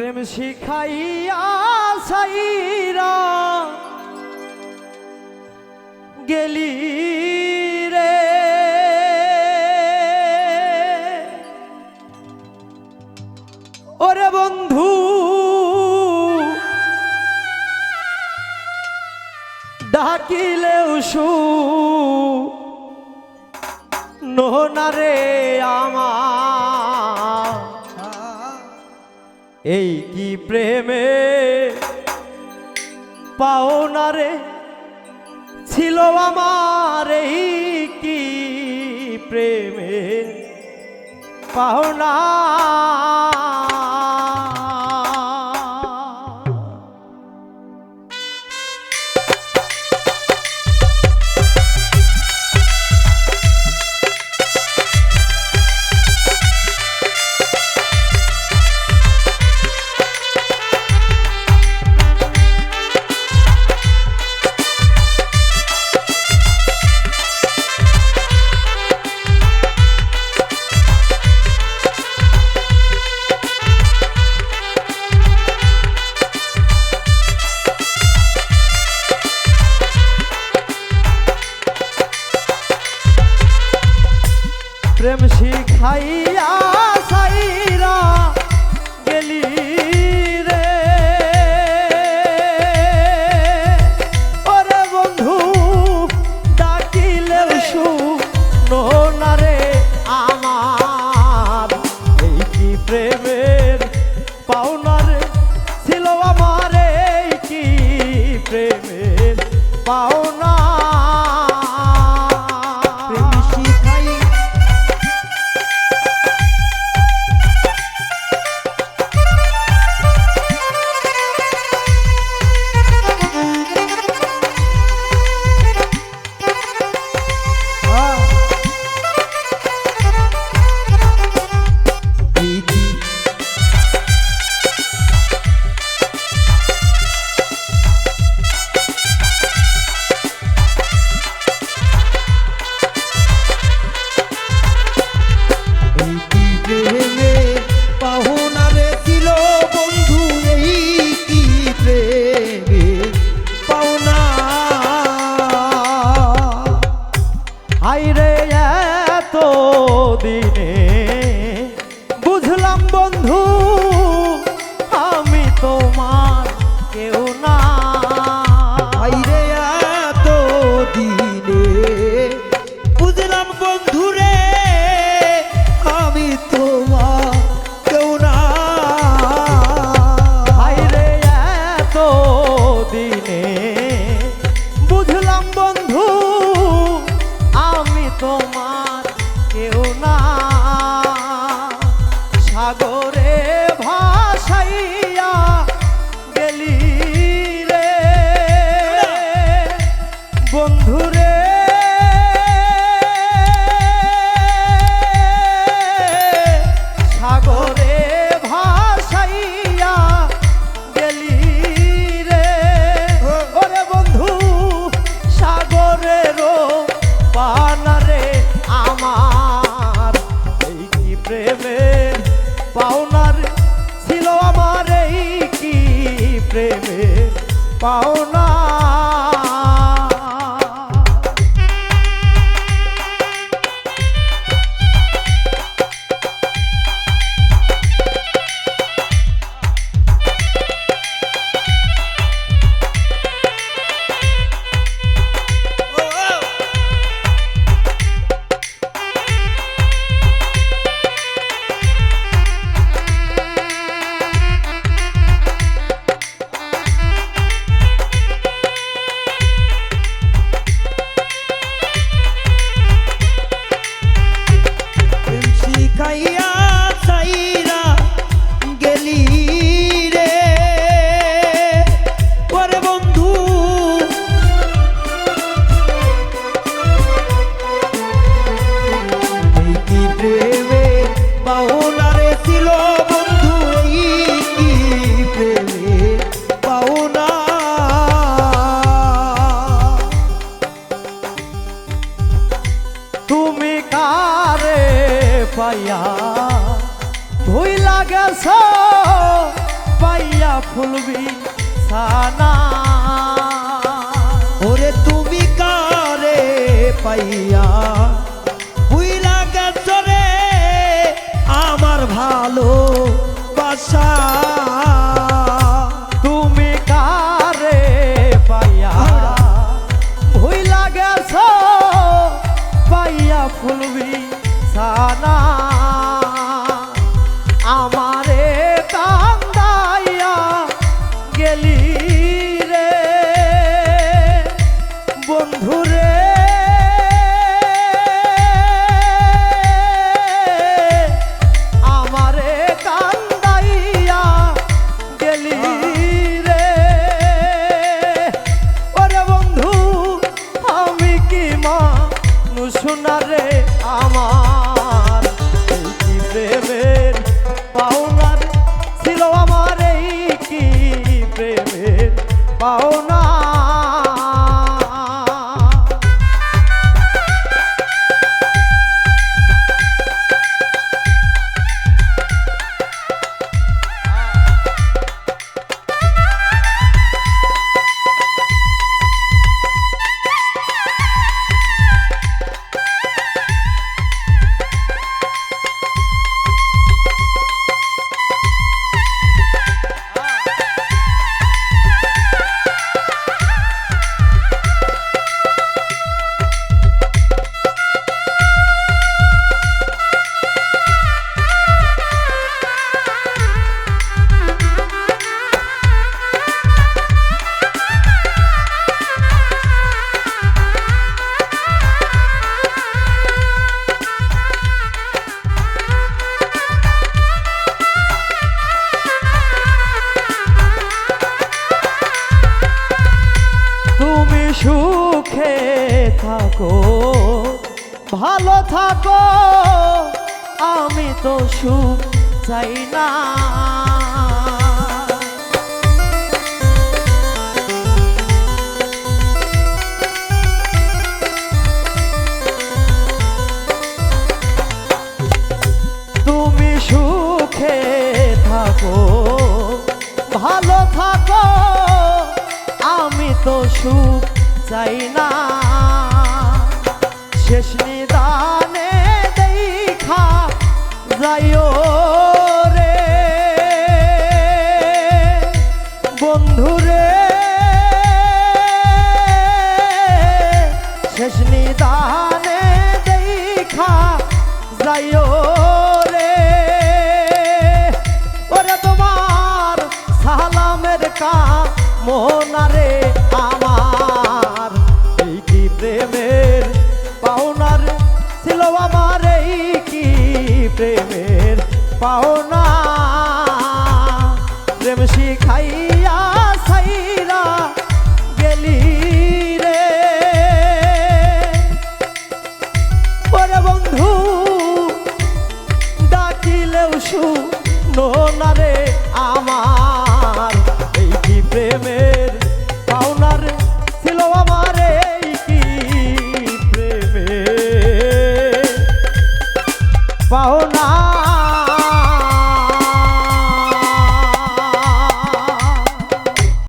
প্রেম শিখাইয়া সাইরা গেলি রে। ওরে বন্ধু ডাকিলেও সু নহনারে আমার। এই কি প্রেমে পাওনারে ছিল আমার এই কি প্রেমে পাওনা? প্রেম শিখাইয়া দিনে ভুইলা গেছ পাইয়া ফুলবি সানা ওরে তুমি কারে পাইয়া ভুইলা গেছ রে আমার ভালো বাসা প্রেমের পাওনা ভালো থাকো, আমি তো সুখ চাই না। তুমি সুখে থাকো, ভালো থাকো, আমি তো সুখ চাই না। শেষ যাইও